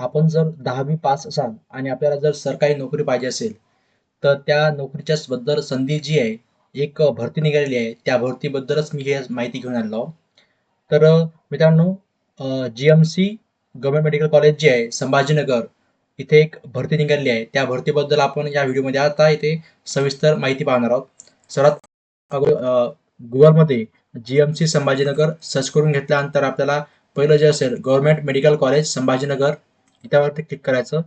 आपण जर दहावी पास असाल आणि आपल्याला जर सरकारी नोकरी पाहिजे असेल तर त्या नोकरीच्या बद्दल संधी जी आहे एक भरती निघालेली आहे त्या भरतीबद्दलच मी हे माहिती घेऊन आलेलो तर मित्रांनो G M C government medical college जे आहे संभाजीनगर इथे एक भरती निघालेली आहे. त्या भरतीबद्दल आपण या व्हिडिओमध्ये आता इथे सविस्तर माहिती पाहणार आहोत. सर्वात अगोदर गुगलमध्ये G M C Sambhajinagar search करून घेतल्यानंतर आपल्याला पहिलं जे असेल गव्हर्मेंट मेडिकल कॉलेज संभाजीनगर त्यावरती क्लिक करायचं.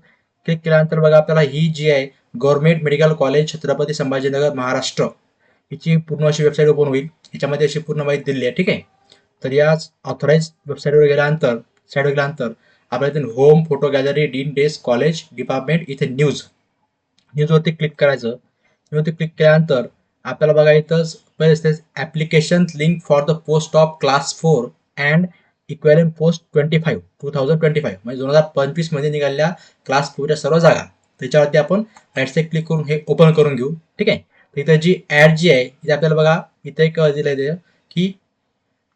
क्लिक केल्यानंतर बघा आपल्याला ही जी आहे government medical college Chhatrapati Sambhajinagar Maharashtra. हिची पूर्ण अशी वेबसाईट ओपन होईल. याच्यामध्ये अशी पूर्ण माहिती दिली आहे ठीक आहे? तर या ऑथराईज वेबसाईटवर गेल्यानंतर साईडवर गेल्यानंतर आपल्याला इथे home photo gallery dean desk college department इथे न्यूज न्यूजवरती क्लिक करायचं. न्यूजवरती क्लिक केल्यानंतर आपल्याला बघा इथंच पहिले application link for the post of class four and equivalent post twenty five two thousand twenty five म्हणजे दोन हजार पंचवीसमध्ये निघालेल्या क्लास फोरच्या सर्व जागा. त्याच्यावरती आपण राईट साईड क्लिक करून हे ओपन करून घेऊ. ठीक आहे? तर इथं जी ॲड जी आहे इथे आपल्याला बघा इथे एक दिलं आहे की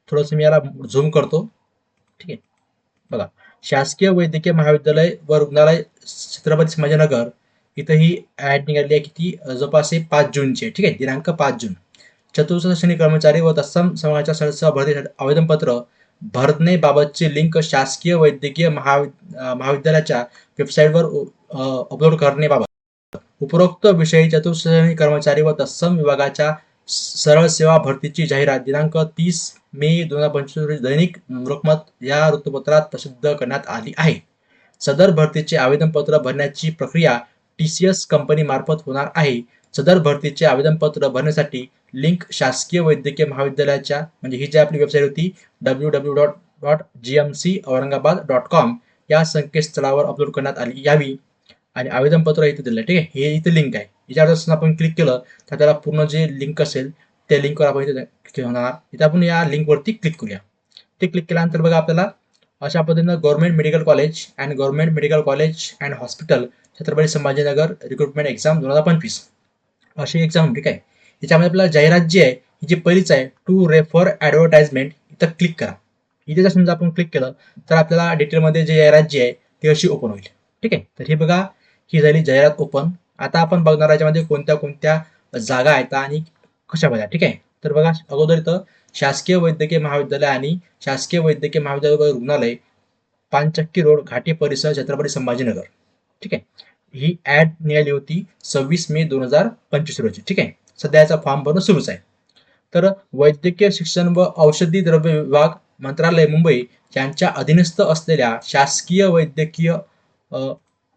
थोडंसं मी याला झूम करतो. ठीक आहे? बघा शासकीय वैद्यकीय महाविद्यालय व रुग्णालय छत्रपती संभाजीनगर इथं ही ॲड निघाली आहे की ती जवळपास पाच जूनची आहे. ठीक आहे? दिनांक पाच जून. चतुर्थ श्रेणी कर्मचारी व तत्सम समाजाच्या सदस्य भरतीसाठी आवेदनपत्र भरण्याबाबतची लिंक शासकीय वैद्यकीय महाविद्या महाविद्यालयाच्या वेबसाईटवर अपलोड करण्याबाबत. उपरोक्त विषयी चतुर्थश्रेणी कर्मचारी व तत्सम विभागाच्या सरळ सेवा भरतीची जाहिरात दिनांक तीस मे दोन हजार पंचवीस रोजी दैनिक लोकमत या वृत्तपत्रात प्रसिद्ध करण्यात आली आहे. सदर भरतीचे आवेदनपत्र भरण्याची प्रक्रिया टी सी एस कंपनीमार्फत होणार आहे. सदर भरतीचे आवेदनपत्र भरण्यासाठी लिंक शासकीय वैद्यकीय महाविद्यालयाच्या म्हणजे ही जी आपली वेबसाईट होती W W dot dot G M C Aurangabad dot com या संकेतस्थळावर अपलोड करण्यात आली यावी. आणि आवेदनपत्र इथे दिलं ठीक आहे? हे इथे लिंक आहे. याच्यावर आपण क्लिक केलं तर त्याला पूर्ण जे लिंक असेल त्या लिंकवर आपण इथे क्लिक होणार. इथे आपण या लिंकवरती क्लिक करूया. ते क्लिक केल्यानंतर बघा आपल्याला अशा पद्धतीनं government medical college and government medical college and hospital Chhatrapati Sambhajinagar recruitment exam दोन हजार पंचवीस. अशी एक्झाम ठीक आहे? याच्यामध्ये आपल्याला जाहिरात जी आहे ही जी पहिलीच आहे टू रेफर ॲडव्हर्टाइजमेंट इथं क्लिक करा. इथे जर समजा आपण क्लिक केलं तर आपल्याला डिटेलमध्ये जे जाहिरात जी आहे ती अशी ओपन होईल. ठीक आहे? तर हे बघा ही झाली जाहिरात ओपन आता आपण बघणार याच्यामध्ये कोणत्या कोणत्या जागा आहेत आणि कशा बघा ठीक आहे? तर बघा अगोदर इथं शासकीय वैद्यकीय महाविद्यालय आणि शासकीय वैद्यकीय महाविद्यालय रुग्णालय पानचक्की रोड घाटी परिसर छत्रपती संभाजीनगर. ठीक आहे? ही ऍड निघाली होती सव्वीस मे दोन हजार पंचवीस रोजी. ठीक आहे? सध्या याचा फॉर्म भरणं सुरूच आहे. तर वैद्यकीय शिक्षण व औषधी द्रव्य विभाग मंत्रालय मुंबई यांच्या अधीनस्थ असलेल्या शासकीय वैद्यकीय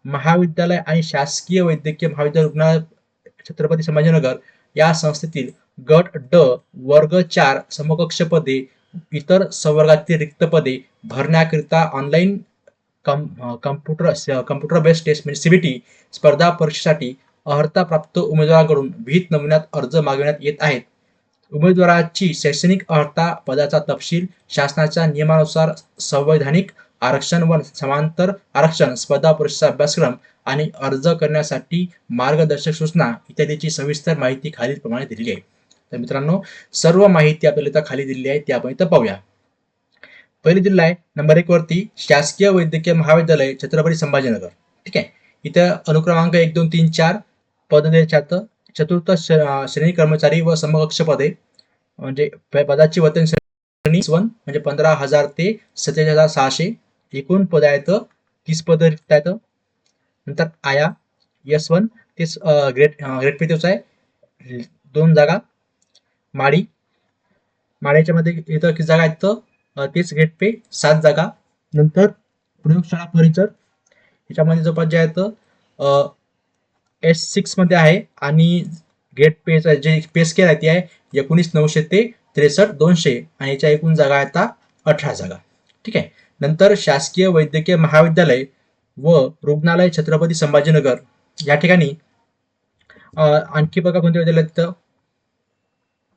महाविद्यालय आणि शासकीय वैद्यकीय महाविद्यालय रुग्णालय छत्रपती संभाजीनगर या संस्थेतील गट ड वर्ग चार समकक्ष पदे इतर संवर्गातील रिक्त पदे भरण्याकरिता ऑनलाईन कम कम्प्युटर कम्प्युटर बेस्ड टेस्ट म्हणजे सीबीटी स्पर्धा परीक्षेसाठी अर्हता प्राप्त उमेदवाराकडून विहित नमुन्यात अर्ज मागविण्यात येत आहेत. उमेदवाराची शैक्षणिक अर्हता पदाचा तपशील शासनाच्या नियमानुसार संवैधानिक आरक्षण व समांतर आरक्षण स्पर्धा परीक्षा अभ्यासक्रम आणि अर्ज करण्यासाठी मार्गदर्शक सूचना इत्यादीची सविस्तर माहिती खालीलप्रमाणे दिलेली आहे. तर मित्रांनो सर्व माहिती आपल्याला इथं खाली दिलेली आहे ती आपण इथं पाहूया. पहिली दिलेला आहे. नंबर एक वरती शासकीय वैद्यकीय महाविद्यालय छत्रपती संभाजीनगर. ठीक आहे? इथं अनुक्रमांक एक दोन तीन चार पद चतुर्थ श- श्रेणी कर्मचारी व समकक्ष पदे. म्हणजे प- पदाची वतन श्रेणी वन म्हणजे पंधरा हजार ते सत्तेचाळीस हजार सहाशे. एकूण पद आहेत. तीस पद रिक्त आहेत. नंतर आया एस वन तीस ग्रेट ग्रेट पे आहे. दोन जागा. माडी. माडीच्या मध्ये इथं किती जागा आहेत? तर तीस गेट पे सात जागा. नंतर प्रयोगशाळा परिसर. याच्यामध्ये जवळपास जे तर एस सिक्समध्ये आहे आणि गेट पे जे पे स्केल आहे ती आहे एकोणीस नऊशे ते त्रेसष्ट दोनशे आणि याच्या एकूण जागा आहेत अठरा जागा. ठीक आहे? नंतर शासकीय वैद्यकीय महाविद्यालय व रुग्णालय छत्रपती संभाजीनगर. या ठिकाणी आणखी बघा कोणते विद्यालय तिथं.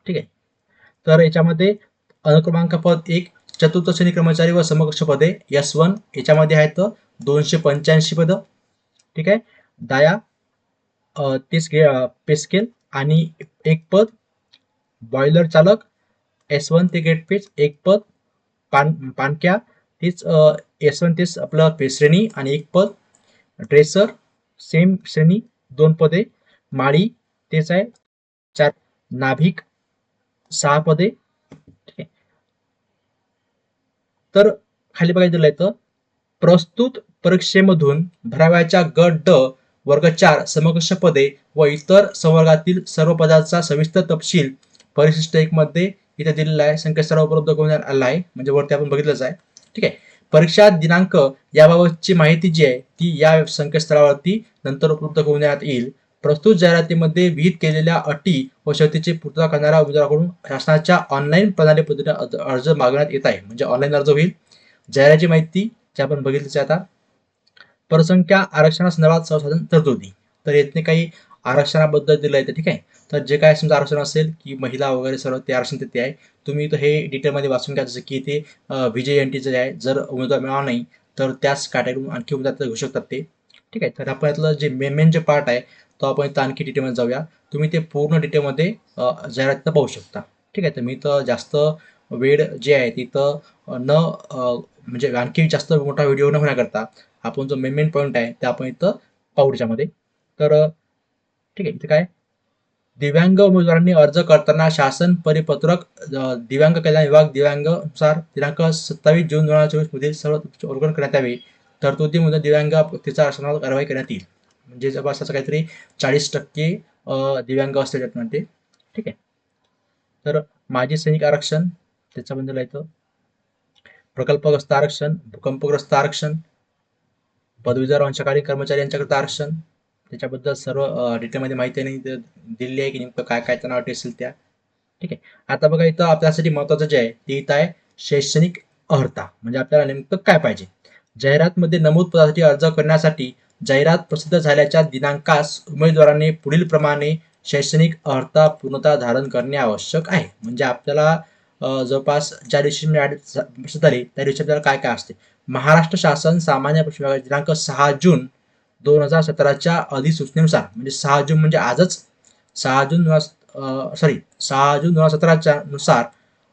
ठीक आहे? तर याच्यामध्ये अनुक्रमांक पद एक चतुर्थ श्रेणी कर्मचारी व समकक्ष पदे एस वन याच्यामध्ये आहेत दोनशे पंच्याऐंशी पदं. ठीक आहे? दाया तीस गे पे स्केल आणि एक पद बॉयलर चालक एस वन ते गेट पेज एक पद पान पानक्या तीच एस वन तेच आपलं पे श्रेणी आणि एक पद ड्रेसर सेम श्रेणी दोन पदे माळी तेच आहे चार नाभिक सहा पदे ठीक आहे तर खाली बघायला दिलं तर प्रस्तुत परीक्षेमधून भराव्याच्या गट ड वर्ग चार समकक्ष पदे व इतर संवर्गातील सर्व पदाचा सविस्तर तपशील परिशिष्ट एक मध्ये इथे दिलेला आहे. संकेतस्थळ उपलब्ध करून आला आहे. म्हणजे वरती आपण बघितलंच आहे. ठीक आहे. परीक्षा दिनांक याबाबतची माहिती जी आहे ती या संकेतस्थळावरती नंतर उपलब्ध करून देण्यात येईल. प्रस्तुत जाहिरातीमध्ये विहित केलेल्या अटी व शर्तीची पूर्तता करणाऱ्या उमेदवाराकडून शासनाच्या ऑनलाईन प्रणाली पद्धतीने अर्ज- मागवण्यात मागण्यात येत आहे. म्हणजे ऑनलाईन अर्ज होईल. जाहिरातीची माहिती जे आपण बघितलीच आता परसंख्या आरक्षणासंदर्भात संसाधन तरतुदी. तर येथे काही आरक्षणाबद्दल दिलं आहे ठीक आहे? तर जे काय समजा आरक्षण असेल की महिला वगैरे सर्व ते आरक्षण तिथे आहे. तुम्ही तर हे डिटेलमध्ये वाचून घ्या. जसं की ते व्ही एन टीचं जे आहे जर उमेदवार मिळाला नाही तर त्याच कॅटेगरी आणखी उमेदवार घेऊ शकतात ते. ठीक आहे? तर आपण यातलं जे मेन मेन जे पार्ट आहे तो आपण इथं आणखी डिटेलमध्ये जाऊया. तुम्ही ते पूर्ण डिटेलमध्ये जाहिरातीत पाहू शकता. ठीक आहे? तर मी तर जास्त वेळ जे आहे तिथं न म्हणजे आणखी जास्त मोठा व्हिडिओ न होण्याकरता आपण जो मेन मेन पॉईंट आहे ते आपण इथं पाहू त्याच्यामध्ये. तर ठीक आहे? इथं काय? दिव्यांग उमेदवारांनी अर्ज करताना शासन परिपत्रक दिव्यांग कल्याण विभाग दिव्यांगनुसार दिनांक सत्तावीस जून दोन हजार चोवीस मधील सर्व उल्लंघन करण्यात यावे. तरतुदीमध्ये दिव्यांग तिचा शासनावर कारवाई करण्यात येईल. म्हणजे जवळपास असं काहीतरी चाळीस टक्के दिव्यांग असते त्याच्यामध्ये ठीक आहे. तर माजी सैनिक आरक्षण त्याच्याबद्दल येतं प्रकल्पग्रस्त आरक्षण भूकंपग्रस्त आरक्षण पदवीधर अंशकालीन कर्मचारी यांच्याकरता आरक्षण त्याच्याबद्दल सर्व डिटेलमध्ये माहिती नाही दिलेली आहे की नेमकं काय काय त्यांना अटी असेल त्या. ठीक आहे. आता बघा इथं आपल्यासाठी महत्वाचं जे आहे ते इथं आहे शैक्षणिक अर्हता. म्हणजे आपल्याला नेमकं काय पाहिजे? जाहिरातमध्ये नमूद पदासाठी अर्ज करण्यासाठी जाहिरात प्रसिद्ध झाल्याच्या दिनांकास उमेदवाराने पुढील प्रमाणे शैक्षणिक अर्हता पूर्णता धारण करणे आवश्यक आहे. म्हणजे आपल्याला जवळपास ज्या दिवशी मी प्रसिद्ध झाली त्या दिवशी आपल्याला काय काय असते? महाराष्ट्र शासन सामान्य प्रश्न दिनांक सहा जून दोन हजार सतराच्या अधिसूचनेनुसार म्हणजे सहा जून म्हणजे आजच सहा जून सॉरी सहा जून दोन हजार सतराच्या नुसार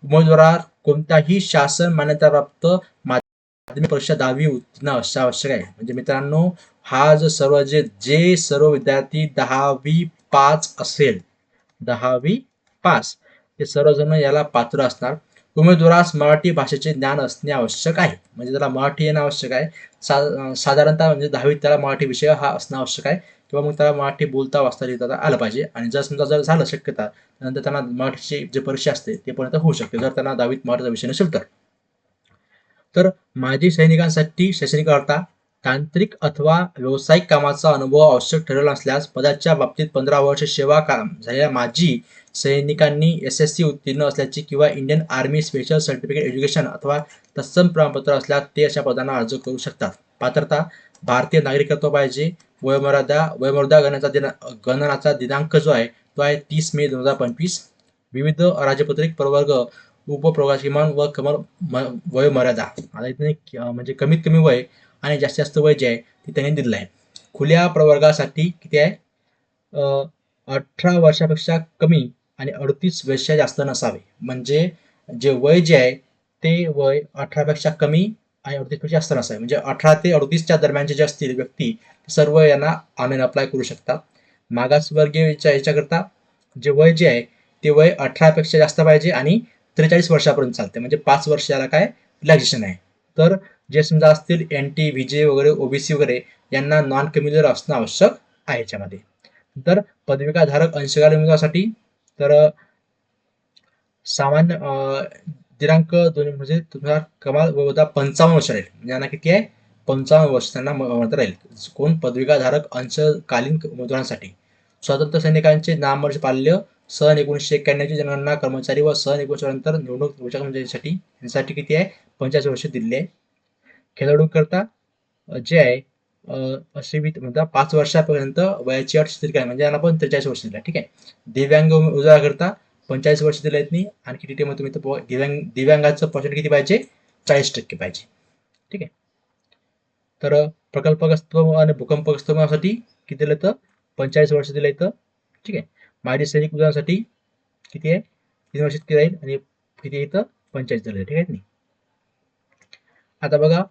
उमेदवारात कोणत्याही शासन मान्यताप्राप्त माध्यमिक परीक्षा दहावी उत्तीर्ण असणे आवश्यक आहे. म्हणजे मित्रांनो हा जो सर्व जे जे सर्व विद्यार्थी दहावी पाच असेल दहावी पाच ते सर्वजण याला पात्र असणार. उमेदवारास मराठी भाषेचे ज्ञान असणे आवश्यक आहे. म्हणजे त्याला मराठी येणं आवश्यक आहे. सा साधारणतः म्हणजे दहावीत त्याला मराठी विषय हा असणं आवश्यक आहे. किंवा मग त्याला मराठी बोलता वाचता लिहिता आलं पाहिजे. आणि जर समजा जर झालं शक्यता नंतर त्यांना मराठीची जे परीक्षा असते ते पर्यंत होऊ शकते जर त्यांना दहावीत मराठीचा विषय नसेल तर. तर माजी सैनिकांसाठी शैक्षणिक अर्था तांत्रिक अथवा व्यावसायिक कामाचा अनुभव आवश्यक ठरवला असल्यास पदाच्या बाबतीत पंधरा वर्ष सेवा काम झालेल्या माजी सैनिकांनी एस एस सी उत्तीर्ण असल्याची किंवा Indian army special certificate education अथवा तत्सम प्रमाणपत्र असल्यास ते अशा पदांना अर्ज करू शकतात. पात्रता भारतीय नागरिकत्व पाहिजे वयोमर्यादा वयोमर्यादा गणनाचा दिना गणनाचा दिनांक जो आहे तो आहे तीस मे दोन हजार पंचवीस. विविध राजपत्रिक प्रवर्ग उपप्रवास किमान व कमल म- वयोमर्यादा. आता इथे म्हणजे कमीत कमी वय आणि जास्तीत जास्त वय जे आहे ते त्यांनी दिलेलं आहे. खुल्या प्रवर्गासाठी किती आहे? अठरा वर्षापेक्षा कमी आणि अडतीस वर्ष जास्त नसावे. म्हणजे जे वय जे आहे ते वय अठरापेक्षा कमी आणि अडतीसपेक्षा जास्त नसावे. म्हणजे अठरा ते अडतीसच्या दरम्यानचे जे असतील व्यक्ती सर्व यांना ऑनलाईन अप्लाय करू शकतात मागासवर्गीयच्या याच्याकरता जे वय जे आहे ते वय अठरापेक्षा जास्त पाहिजे आणि त्रेचाळीस वर्षापर्यंत चालते. म्हणजे पाच वर्षाला काय रिलॅक्सेशन आहे. तर जे समजा असतील एन टी व्ही जे वगैरे ओबीसी वगैरे यांना नॉन क्रिमिनल असणं आवश्यक आहे याच्यामध्ये. तर पदविकाधारक अंशकालीन उमेदवारासाठी तर सामान्य दिनांक दोन म्हणजे तुम्हाला कमाल वयोदा पंचावन्न वर्ष राहील. म्हणजे यांना किती आहे? पंचावन्न वर्ष त्यांना म- राहील. कोण? पदविकाधारक अंशकालीन उमेदवारांसाठी. स्वातंत्र्य सैनिकांचे नामवर्ष पाल्य सन एकोणीसशे एक्क्याण्णवची जनगणना कर्मचारी व सन एकोणीसशे नंतर निवडणूक कर्मचाऱ्यांसाठी किती आहे? पंचाळीस वर्ष दिलेली आहे. खेळाडू करता जे आहे अ, असे म्हणजे पाच वर्षापर्यंत वयाची अट स्थिर काय म्हणजे यांना पण त्रेचाळीस वर्ष दिला ठीक आहे? दिव्यांग उमेदवाराकरता पंचाळीस वर्ष दिले आहेत नाही आणखी डिटेलमध्ये तुम्ही तर दिव्यांग दिव्यांगाचं पर्सेंट किती पाहिजे? चाळीस टक्के पाहिजे. ठीक आहे? तर प्रकल्पग्रस्त आणि भूकंपग्रस्त होण्यासाठी किती दिलं तर? पंचाळीस वर्ष दिलं इथं ठीक आहे? माजी सैनिक उदाहरणासाठी किती आहे? तीन वर्ष किती राहील? आणि किती इथं पंचाळीस दिलं ठीक आहे आता बघा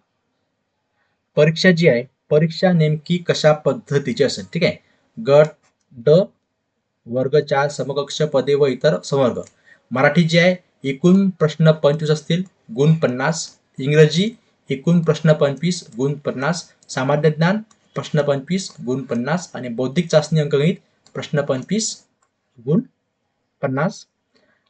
परीक्षा जी आहे परीक्षा नेमकी कशा पद्धतीची असेल ठीक आहे? गट ड वर्ग चार समकक्ष पदे व इतर समवर्ग मराठी जी आहे एकूण प्रश्न पंचवीस असतील गुण पन्नास. इंग्रजी एकूण प्रश्न पंचवीस गुण पन्नास. सामान्य ज्ञान प्रश्न पंचवीस गुण पन्नास. आणि बौद्धिक चाचणी अंकगणित प्रश्न पंचवीस गुण पन्नास.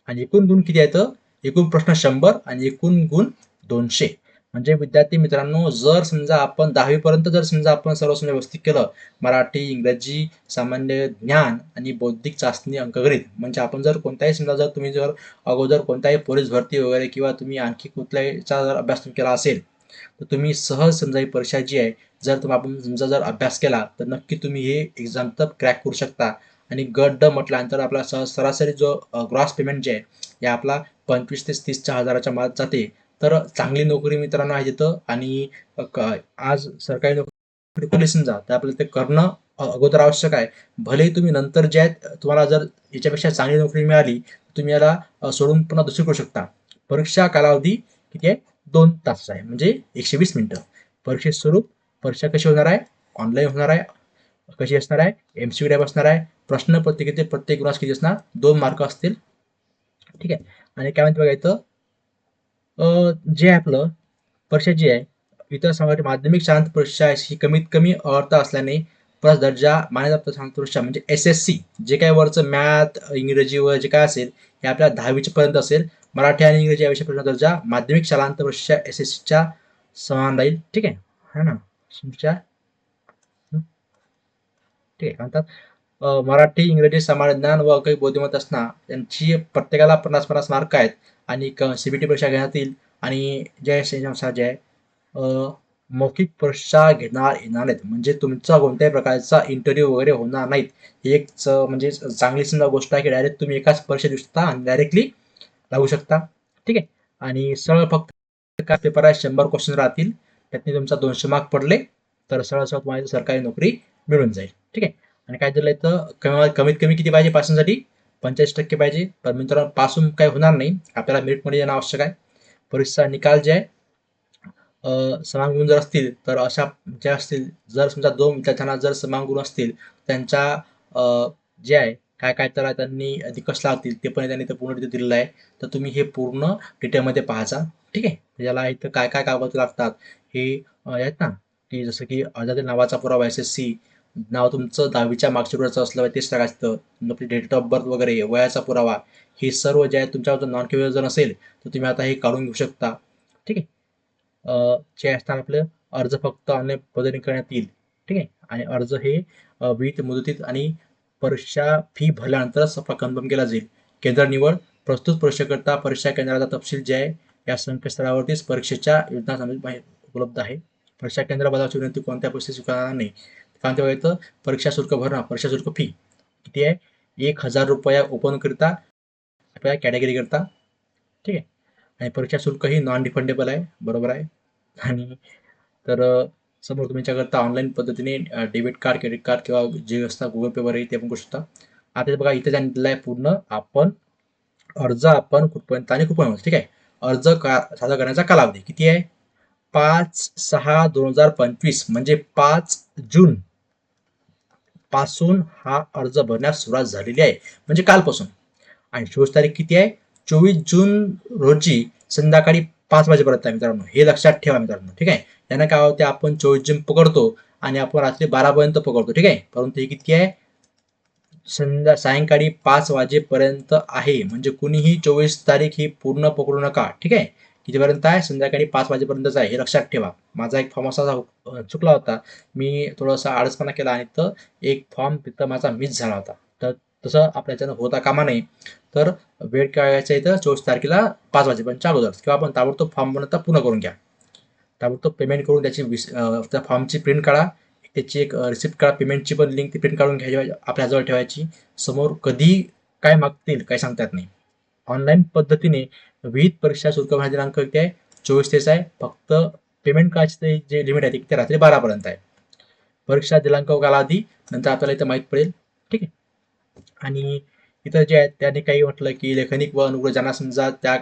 आणि एकूण गुण किती आहेत? एकूण प्रश्न शंभर आणि एकूण गुण दोनशे. म्हणजे विद्यार्थी मित्रांनो जर समजा आपण दहावीपर्यंत जर समजा आपण सर्व समजा व्यवस्थित केलं मराठी इंग्रजी सामान्य ज्ञान आणि बौद्धिक चाचणी अंकगणित म्हणजे आपण जर कोणत्याही समजा जर तुम्ही जर अगोदर कोणत्याही पोलीस भरती वगैरे किंवा तुम्ही आणखी कुठल्याचा जर अभ्यास तुम्ही केला असेल तर तुम्ही सहज समजा ही परीक्षा जी आहे जर तुम्ही आपण समजा जर अभ्यास केला तर नक्की तुम्ही हे एक्झाम तर क्रॅक करू शकता. आणि गट ड म्हटल्यानंतर आपला स सरासरी जो ग्रॉस पेमेंट जे आहे हे आपला पंचवीस ते तीसच्या हजाराच्या मात जाते. तर चांगली नोकरी मित्रांनो आहे तिथं. आणि आज सरकारी नोकरी केली जा तर आपल्याला ते करणं अगोदर आवश्यक आहे. भलेही तुम्ही नंतर जे आहेत तुम्हाला जर याच्यापेक्षा चांगली नोकरी मिळाली तर तुम्ही याला सोडून पुन्हा दुसरी करू शकता. परीक्षा कालावधी किती आहे? दोन तास आहे. म्हणजे एकशे वीस मिनिटं. परीक्षेत स्वरूप परीक्षा कशी होणार आहे? ऑनलाईन होणार आहे. कशी असणार आहे? एम सी टाईप असणार आहे. प्रश्न पत्रिकेचे प्रत्येक गुणास किती असणार? दोन मार्क असतील. ठीक आहे. आणि काय म्हणते बघा इथं? जे आहे आपलं परीक्षा जी आहे इतर समाजाची माध्यमिक शांत परीक्षा आहे, ही कमीत कमी अर्थ असल्याने प्लस दर्जा मान्यता शांत परीक्षा म्हणजे एस एस सी जे काय वरचं मॅथ इंग्रजी व जे काय असेल हे आपल्या दहावीच्या पर्यंत असेल मराठी आणि इंग्रजी या विषयापर्यंत दर्जा माध्यमिक शालांत परीक्षा एस एस सीच्या समान राहील. ठीक आहे? है ना? तुमच्या? ठीक आहे म्हणतात मराठी इंग्रजी समाज ज्ञान व काही बुद्धिमत्ता असणार यांची प्रत्येकाला पन्नास पन्नास मार्क आहेत. आणि सीबीटी परीक्षा घेण्यात येईल आणि जय अनुसार मौखिक परीक्षा घेणार येणार नाहीत. म्हणजे तुमचा कोणत्याही प्रकारचा इंटरव्ह्यू वगैरे होणार नाहीत. ही एक म्हणजे चांगली समजा गोष्ट आहे की डायरेक्ट तुम्ही एकाच परीक्षा देऊ शकता आणि डायरेक्टली लागू शकता. ठीक आहे? आणि सरळ फक्त काय पेपर आहे शंभर क्वेश्चन राहतील. त्यातनी तुमचा दोनशे मार्क पडले तर सरळ सरळ तुम्हाला सरकारी नोकरी मिळून जाईल. ठीक आहे? आणि काय दिलं तर कमी कमीत कमी किती पाहिजे पासिंगसाठी पंचेचाळीस टक्के पाहिजे. पण मित्रांनो पासून काही होणार नाही. आपल्याला मेरिटमध्ये येणं आवश्यक आहे. परीक्षा निकाल जे आहे अ, समान गुण जर असतील तर अशा ज्या असतील जर समजा दोन विद्यार्थ्यांना जर समान गुण असतील त्यांच्या जे आहे काय काय तर त्यांनी निकष लागतील ते पण त्यांनी इथं पूर्ण तिथे दिलेलं आहे. तर तुम्ही हे पूर्ण डिटेलमध्ये पाहायचा ठीक आहे? म्हणजे त्याला इथं काय काय कागद लागतात हे आहेत ना? की जसं की अर्जातील नावाचा पुरावा एस एस सी नाव तुमचं दहावीच्या मार्कशीटवरचं असलं पाहिजे तेच असतं आपली डेट ऑफ बर्थ वगैरे वयाचा पुरावा हे सर्व जे आहे तुमच्यावर नॉन केबल जर नसेल तर तुम्ही आता हे काढून घेऊ शकता. ठीक आहे? जे असतात आपलं अर्ज फक्त ऑनलाईन पद्धतीने करण्यात येईल. ठीक आहे? आणि अर्ज हे विविध मुदतीत आणि परीक्षा फी भरल्यानंतरच कन्फर्म केला जाईल. केंद्र निवड प्रस्तुत परीक्षेकरता परीक्षा केंद्राचा तपशील जे आहे या संकेतस्थळावरतीच परीक्षेच्या योजना उपलब्ध आहे. परीक्षा केंद्र बदलाची विनंती कोणत्या परिस्थिती स्वीकारणार नाही. कारण तेव्हा येतं. परीक्षा शुल्क भरणा परीक्षा शुल्क फी किती आहे? एक हजार रुपया ओपन करता आपल्या कॅटेगरी करता. ठीक आहे? आणि परीक्षा शुल्क ही नॉन रिफंडेबल आहे. बरोबर आहे. आणि तर समोर तुमच्याकरता ऑनलाईन पद्धतीने डेबिट कार्ड क्रेडिट कार्ड किंवा जे असता गुगल पे वगैरे ते पण करू शकता. आता बघा इथे त्यांनी दिलं आहे पूर्ण आपण अर्ज आपण कुठपर्यंत आणि कुठपर्यंत. ठीक आहे? अर्ज का सादर करण्याचा कालावधी किती आहे? पाच सहा दोन हजार पंचवीस म्हणजे पाच जून. पासून हा अर्ज भरण्यास सुरुवात झालेली आहे. म्हणजे कालपासून. आणि शेवट तारीख किती आहे? चोवीस जून रोजी संध्याकाळी पाच वाजेपर्यंत आहे मित्रांनो. हे लक्षात ठेवा मित्रांनो. ठीक आहे? यानं काय होते? आपण चोवीस जून पकडतो आणि आपण रात्री बारापर्यंत पकडतो. ठीक आहे? परंतु हे किती आहे? संध्या सायंकाळी पाच वाजेपर्यंत आहे. म्हणजे कुणीही चोवीस तारीख ही पूर्ण पकडू नका. ठीक आहे? कितीपर्यंत आहे? संध्याकाळी पाच वाजेपर्यंतच आहे. हे लक्षात ठेवा. माझा एक फॉर्म असा चुकला होता. मी थोडासा आळसपणा केला आणि तर एक फॉर्म तिथं माझा मिस झाला होता. तर तसं आपल्या याच्यानं होता कामा नाही तर वेळ काय इथं चोवीस तारखेला पाच वाजेपर्यंत चालू झालं किंवा आपण ताबडतोब फॉर्म बनवता पूर्ण करून घ्या. ताबडतोब पेमेंट करून त्याची विस त्या फॉर्मची प्रिंट काढा. त्याची एक रिसिप्ट काढा. पेमेंटची पण लिंक ती प्रिंट काढून घ्यायची आपल्याजवळ ठेवायची. समोर कधी काय मागतील काय सांगता येत नाही. ऑनलाईन पद्धतीने विविध परीक्षा शुल्क भरण्याचा दिनांक किती आहे? चोवीस तेच आहे फक्त पेमेंट कार्डचे जे लिमिट आहे ते रात्री बारापर्यंत आहे. परीक्षा दिनांक कालावधी नंतर आपल्याला इथं माहीत पडेल. ठीक आहे? आणि इथं जे आहेत त्यांनी काही म्हटलं की लेखनिक व अनुग्रह ज्यांना समजा त्या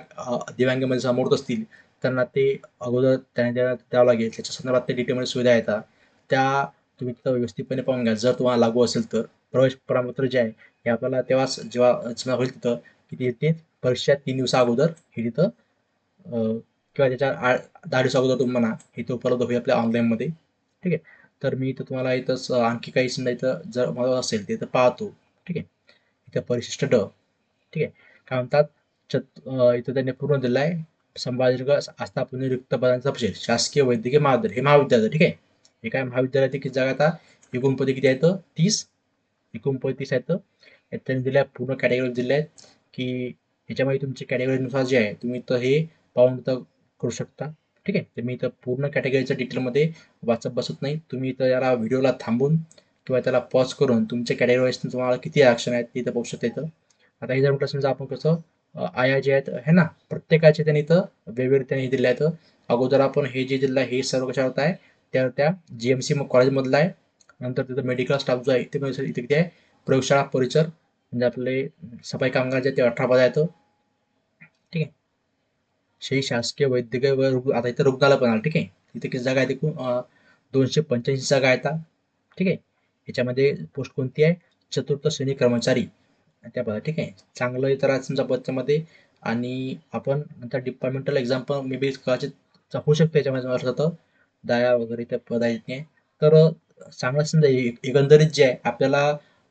दिव्यांगामध्ये समोर असतील त्यांना ते अगोदर त्याने द्यावं लागेल. त्याच्या संदर्भात ते डिटेलमध्ये सुविधा येतात त्या तुम्ही तिथं व्यवस्थितपणे पाहून घ्या. जर तुम्हाला लागू असेल तर. प्रवेश प्रमाणपत्र जे आहे हे आपल्याला तेव्हाच जेव्हा होईल तिथं की ते ते परीक्षा तीन दिवसा अगोदर हे तिथं किंवा त्याच्या आ दहा दिवसा अगोदर म्हणा इथं उपलब्ध होईल आपल्या ऑनलाईनमध्ये ठीक आहे? तर मी इथं तुम्हाला इथंच आणखी काही समजा इथं जर मला असेल ते इथं पाहतो. ठीक आहे? इथं परिशिष्ट ड. ठीक आहे? काय म्हणतात? चत इथं त्यांनी पूर्ण दिलं आहे संभाजीनगर आस्थापन रिक्त पदांचा तपशील. शासकीय वैद्यकीय महाविद्यालय हे महाविद्यालय. ठीक आहे? हे काय महाविद्यालयाचे किती जागा आता एकूण किती आहेत? तीस. एकूण आहेत. त्यांनी दिल्या पूर्ण कॅटेगरी दिल्या आहेत. की याच्यामध्ये तुमच्या कॅटेगरीनुसार जे आहे तुम्ही तर हे पाहून इथं करू शकता. ठीक आहे? तर मी इथं पूर्ण कॅटेगरीच्या डिटेलमध्ये वाचत बसत नाही. तुम्ही इथं याला व्हिडिओला थांबून किंवा त्याला पॉज करून तुमच्या कॅटेगरीवाईज तुम्हाला किती आरक्षण आहेत ते इथं पाहू शकता इथं. आता हे जर म्हटलं समजा आपण कसं आया जे आहेत हे ना? प्रत्येकाचे त्यांनी इथं वेगवेगळे त्यांनी दिले आहेत. अगोदर आपण हे जे दिलं आहे हे सर्व कशावर आहे? त्या त्या जी एम सी कॉलेजमधलं आहे. नंतर तिथं मेडिकल स्टाफ जो आहे ते इथे किती आहे. प्रयोगशाळा परिसर म्हणजे आपले सफाई कामगार जे ते अठरा पद येतं ठीक आहे. शेही शासकीय वैद्यकीय व रुग्ण आता इथं रुग्णालय पण आलं ठीक आहे. इथे किती जागा आहे एकूण दोनशे पंच्याऐंशी जागा आहेत ठीक आहे. याच्यामध्ये पोस्ट कोणती आहे? चतुर्थ श्रेणी कर्मचारी. त्या पदा ठीक आहे. चांगलं तर आज समजा पदच्यामध्ये आणि आपण नंतर डिपार्टमेंटल एक्झाम पण मे बी कदाचित होऊ शकतं याच्यामध्ये मला तर दया वगैरे त्या पद आहेत नाही तर चांगलं समजा एकंदरीत जे आहे आपल्याला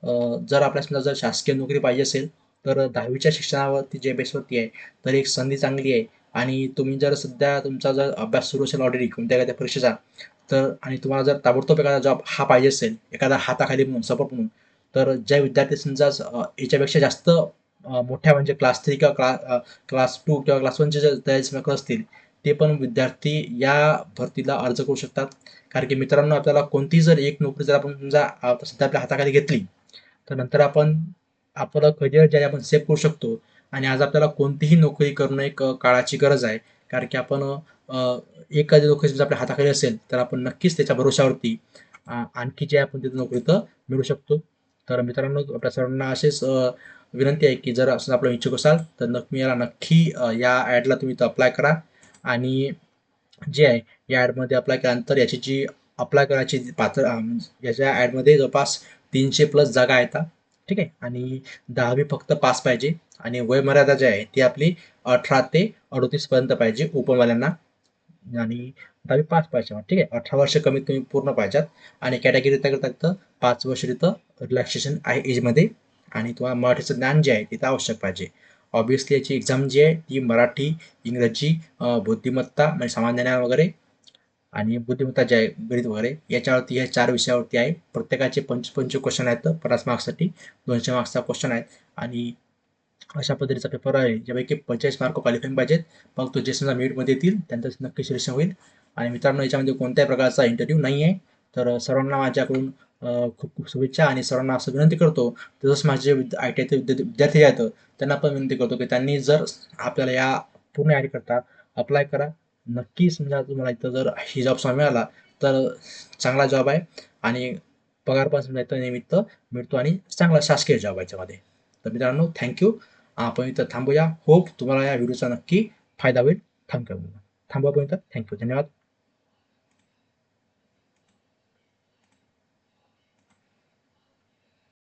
जर आपल्या समजा जर शासकीय नोकरी पाहिजे असेल तर दहावीच्या शिक्षणावरती जे बेसवरती आहे तर एक संधी चांगली आहे. आणि तुम्ही जर सध्या तुमचा जर अभ्यास सुरू असेल ऑलरेडी कोणत्या एखाद्या परीक्षेचा तर आणि तुम्हाला जर ताबडतोब एखादा जॉब हा पाहिजे असेल एखादा हाताखाली म्हणून सपोर्ट म्हणून तर ज्या विद्यार्थी समजा याच्यापेक्षा जास्त मोठ्या म्हणजे क्लास थ्री किंवा क्लास क्लास टू किंवा क्लास वनचे जे तयारी समजा असतील ते पण विद्यार्थी या भरतीला अर्ज करू शकतात. कारण की मित्रांनो आपल्याला कोणतीही जर एक नोकरी जर आपण समजा सध्या आपल्या हाताखाली घेतली तर नंतर आपण आपलं करिअर जे आहे आपण सेव्ह करू शकतो. आणि आज आपल्याला कोणतीही नोकरी करणं एक काळाची गरज आहे. कारण की आपण एखादी नोकरी समजा आपल्या हाताखाली असेल तर आपण नक्कीच त्याच्या भरोशावरती आणखी जे आहे आपण तिथे नोकरी तर मिळू शकतो. तर मित्रांनो आपल्या सर्वांना असेच विनंती आहे की जर असं आपण इच्छुक असाल तर नक्की याला नक्की या ॲडला तुम्ही इथं अप्लाय करा. आणि जे आहे या ॲडमध्ये अप्लाय केल्यानंतर याची जी अप्लाय करायची जी पात्र याच्या ॲडमध्ये जवळपास तीनशे प्लस जागा आहेत ठीक आहे? आणि दहावी फक्त पास पाहिजे. आणि वयमर्यादा जी आहे ती आपली अठरा ते अडोतीस पर्यंत पाहिजे ओपनवाल्यांना आणि दहावी पास पाहिजे ठीक आहे? अठरा वर्ष कमीत कमी पूर्ण पाहिजेत. आणि कॅटेगरी करता फक्त पाच वर्ष तिथं रिलॅक्सेशन आहे एजमध्ये आणि तुम्हाला मराठीचं ज्ञान जे आहे तिथं आवश्यक पाहिजे. ऑब्विसली याची एक्झाम जी आहे ती मराठी इंग्रजी बुद्धिमत्ता म्हणजे सामान्य ज्ञान वगैरे आणि बुद्धिमत्ता जे आहे गणित वगैरे याच्यावरती ह्या चार विषयावरती आहे. प्रत्येकाचे पंच पंच क्वेश्चन आहेत. पन्नास मार्क्ससाठी दोनशे मार्क्सचा क्वेश्चन आहे. आणि अशा पद्धतीचा पेपर आहे ज्यापैकी पंचेचाळीस मार्क क्वालिफाईंग पाहिजेत. मग तो जे समजा मीटमध्ये येतील. त्यांचं नक्की सिलेक्शन होईल. आणि मित्रांनो याच्यामध्ये कोणत्याही प्रकारचा इंटरव्ह्यू नाही आहे. तर सर्वांना माझ्याकडून खूप खूप शुभेच्छा आणि सर्वांना असं विनंती करतो तसंच माझे आय टी आयचे विद्यार्थी विद्यार्थी आहेत त्यांना पण विनंती करतो की त्यांनी जर आपल्याला या पूर्ण आय करता अप्लाय करा. नक्की समजा म्हणजे तुम्हाला इथं जर ही जॉब समजा मिळाला तर चांगला जॉब आहे. आणि पगार पण समजा इथं निमित्त मिळतो आणि चांगला शासकीय जॉब आहे याच्यामध्ये. तर मित्रांनो थँक्यू आपण इथं थांबूया. होप तुम्हाला या व्हिडिओचा नक्की फायदा होईल. थांबूया थांबवापर्यंत पण थँक्यू धन्यवाद.